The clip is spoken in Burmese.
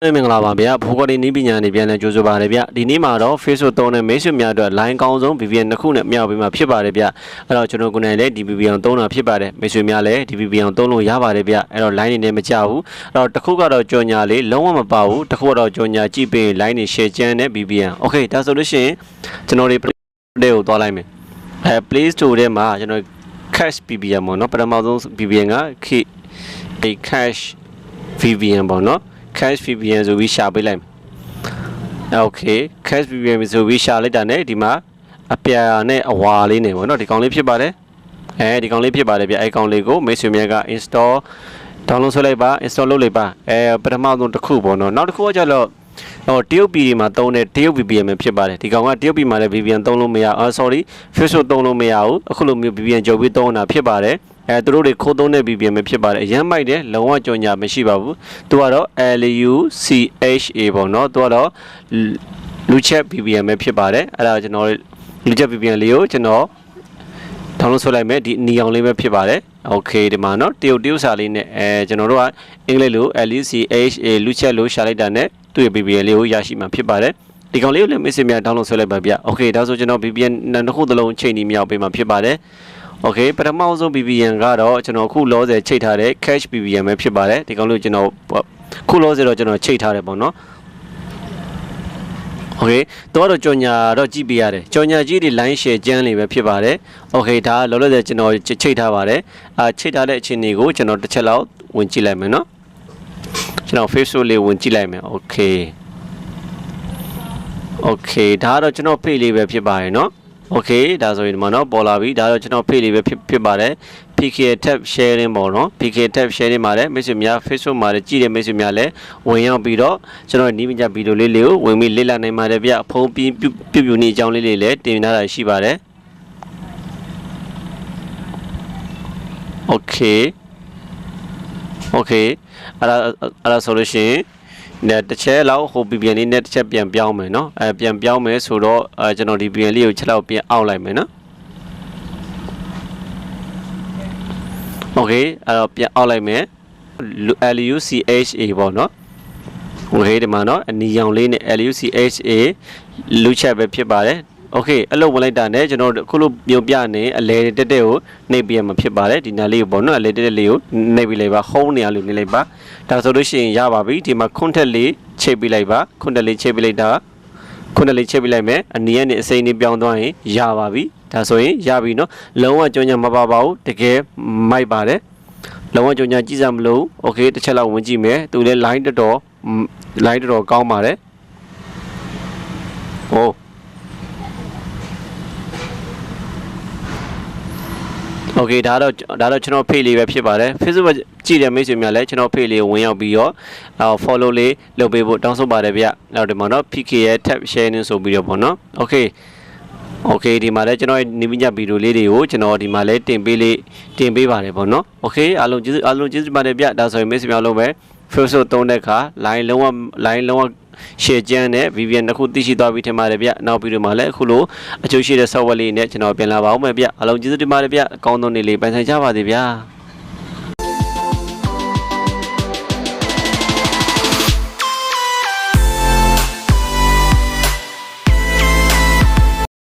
မင်္ဂလာပါဗျာဖိုးကော်ဒီနီးပညာနေပြန်လဲကြိုဆိုပါရဗျဒီနေ့မှာတော့ Facebook သုံးတဲ့မိတ်ဆွေများအတွက် line ကောင်းဆုံး VPN နှစ်ခုနဲ့မြောက်ပေးမှာဖြစ်ပါတယ်ဗျအဲ့တော့ကျွန်တော်ကိုယ်တိုင်လည်းဒီ VPN သုံးတာဖြစ်ပါတယ်မိတ်ဆွေများလည်းဒီ VPN သုံးလို့ရပါတယ်ဗျအဲ့တော့ line နေနဲ့မကြဘူးအဲ့တော့တစ်ခုကတော့ကြော်ညာလေးလုံးဝမပါဘူးတစ်ခုကတော့ကြော်ညာကြည့်ပြီး line နေ share ချမ်းတဲ့ VPN Okay ဒါဆိုလို့ရှိရင်ကျွန်တော်ဒီ Play ကိုသွားလိုက်မယ်အဲ Play Store ထဲမှာကျွန်တော် Cache VPN ပေါ့နော်ပထမဆုံး VPN က K အဲ Cache VPN ပေါ့နော် cache VPN ဆိုပြီးရှာပေးလိုက်မယ်။ Okay cache VPN ဆိုပြီးရှာလိုက်တာ ਨੇ ဒီမှာအပြာနဲ့အဝါလေးနေပေါ့နော်ဒီကောင်လေးဖြစ်ပါတယ်။အဲဒီကောင်လေးဖြစ်ပါတယ်ဗျအဲကောင်လေးကိုမိတ်ဆွေများက install download ဆွဲလိုက်ပါ install လုပ်လိုက်ပါအဲပထမဆုံးတစ်ခုပေါ့နော်နောက်တစ်ခုကကျတော့ဟိုတရုတ်ပြည်တွေမှာသုံးတဲ့တရုတ် VPN ပဲဖြစ်ပါတယ်ဒီကောင်ကတရုတ်ပြည်မှာလည်း VPN သုံးလို့မရအော် sorry Facebook သုံးလို့မရဘူးအခုလိုမျိုး VPN ကြုံပြီးသုံးတာဖြစ်ပါတယ် အဲသူတို့တွေခိုးသုံးတဲ့ VPN ပဲဖြစ်ပါတယ်အရင်မိုက်တယ်လုံးဝကြော်ညာမရှိပါဘူးသူကတော့ LUCHA ပေါ့နော်သူကတော့လူချက် VPN ပဲဖြစ်ပါတယ်အဲ့ဒါကျွန်တော်လူချက် VPN လေးကိုကျွန်တော်ထောင်းလို့ဆွဲလိုက်မယ်ဒီနီအောင်လေးပဲဖြစ်ပါတယ်โอเคဒီမှာเนาะတရုတ်တရုတ်စာလေးနဲ့အဲကျွန်တော်တို့ကအင်္ဂလိပ်လို LUCHA လူချက်လို့ရှာလိုက်တာနဲ့သူ့ရဲ့ VPN လေးကိုရရှိမှာဖြစ်ပါတယ်ဒီကောင်လေးကိုလည်း message များ download ဆွဲလိုက်ပါဗျโอเคဒါဆိုကျွန်တော် VPN နှစ်ခုသလုံးချိန်ဒီမြောက်ပေးမှာဖြစ်ပါတယ် โอเคပထမဆုံး VPN ကတော့ကျွန်တော်အခုလောဆယ်ချိတ်ထားတဲ့ cache VPN ပဲဖြစ်ပါတယ်ဒီကောင်လေးကိုကျွန်တော်ခုလောဆယ်တော့ကျွန်တော်ချိတ်ထားတယ်ပေါ့နော်โอเคတော့တော့ကြော်ညာတော့ကြည့်ပြရတယ်ကြော်ညာကြီးတွေ line share ကျန်းလေးပဲဖြစ်ပါတယ်โอเคဒါလောလောဆယ်ကျွန်တော်ချိတ်ထားပါတယ်အာချိတ်ထားတဲ့အခြေအနေကိုကျွန်တော်တစ်ချက်လောက်ဝင်ကြည့်လိုက်မယ်နော်ကျွန်တော် Facebook လေးဝင်ကြည့်လိုက်မယ်โอเคโอเคဒါကတော့ကျွန်တော် page လေးပဲဖြစ်ပါတယ်เนาะ โอเคဒါဆိုရင်ဒီမှာเนาะပေါ်လာပြီဒါတော့ကျွန်တော် page လေးပဲဖြစ်ဖြစ်ပါတယ် PK tab sharing ပေါ့နော် PK tab sharing မှာလည်းမိတ်ဆွေများ Facebook မှာလည်းကြည့်တဲ့မိတ်ဆွေများလည်းဝင်ရောက်ပြီးတော့ကျွန်တော်နီးပညာဗီဒီယိုလေးလေးကိုဝင်ပြီးလေ့လာနိုင်ပါတယ်ဗျဖုန်းပြီးပြုပြုပြုနေအကြောင်းလေးလေးလည်းတင်ထားတာရှိပါတယ် Okay Okay အဲ့ဒါအဲ့ဒါဆိုလို့ရှိရင် နဲ့တစ်ချက်လောက်ဟို VPN လေးနဲ့တစ်ချက်ပြန်ပြောင်းမယ်နော်အဲပြန်ပြောင်းမယ်ဆိုတော့အဲကျွန်တော်ဒီ VPN လေးကိုချက်လောက်ပြန်အောက်လိုက်မယ်နော် Okay အဲ့တော့ပြန်အောက်လိုက်မယ် LUCHA ပေါ့နော်ဟိုဟေးဒီမှာနော်အနီရောင်လေးနဲ့ LUCHA လူချက်ပဲဖြစ်ပါတယ် โอเคအဲ့လိုဝင်လိုက်တာနဲ့ကျွန်တော်ခုလိုမြုံပြနေအလဲတက်တက်ကိုနှိပ်ပြရမှာဖြစ်ပါတယ်ဒီနာလေးကိုပေါ့နော်အလဲတက်တက်လေးကိုနှိပ်ပြလိုက်ပါ home နေရာလို့နှိပ်လိုက်ပါဒါဆိုလို့ရှိရင်ရပါပြီဒီမှာ contact လေးချိတ်ပြလိုက်ပါ contact လေးချိတ်ပြလိုက်တာခုနလေးချိတ်ပြလိုက်မယ်အနီးကနေအစိမ်းလေးပြောင်းသွားရင်ရပါပြီဒါဆိုရင်ရပြီနော်လုံးဝကြောညာမပါပါဘူးတကယ်မိုက်ပါတယ်လုံးဝကြောညာကြည့်စမ်းမလို့โอเคတစ်ချက်လောက်ဝင်ကြည့်မယ်သူလည်း line တော်တော် line တော်တော်ကောင်းပါတယ်ဟို โอเคဒါတော့ဒါတော့ကျွန်တော် page လေးပဲဖြစ်ပါတယ် Facebook ကြည့်တဲ့မိတ်ဆွေများလည်းကျွန်တော် page လေးကိုဝင်ရောက်ပြီးတော့အော် follow လေးလုပ်ပေးဖို့တောင်းဆိုပါတယ်ဗျအဲ့တော့ဒီမှာတော့ PK ရဲ့ tab sharing ဆိုပြီးတော့ပေါ့နော်โอเคโอเคဒီမှာလည်းကျွန်တော်နေမိညဗီဒီယိုလေးတွေကိုကျွန်တော်ဒီမှာလည်းတင်ပေးလေးတင်ပေးပါတယ်ပေါ့နော်โอเคအားလုံးကျေးဇူးအားလုံးကျေးဇူးပါတယ်ဗျဒါဆိုရင်မိတ်ဆွေများလုံးပဲ Facebook သုံးတဲ့အခါ line လုံးဝ line လုံးဝ share ကျန်းနဲ့ VPN တစ်ခုသိရှိသွားပြီထင်ပါတယ်ဗျနောက်ပြီးတော့မှလည်းအခုလိုအကျိုးရှိတဲ့ software လေးနဲ့ကျွန်တော်ပြန်လာပါဦးမယ်ဗျအားလုံးကျေးဇူးတင်ပါတယ်ဗျအကောင်းဆုံးနေ့လေးပိုင်ဆိုင်ကြပါစေဗျာ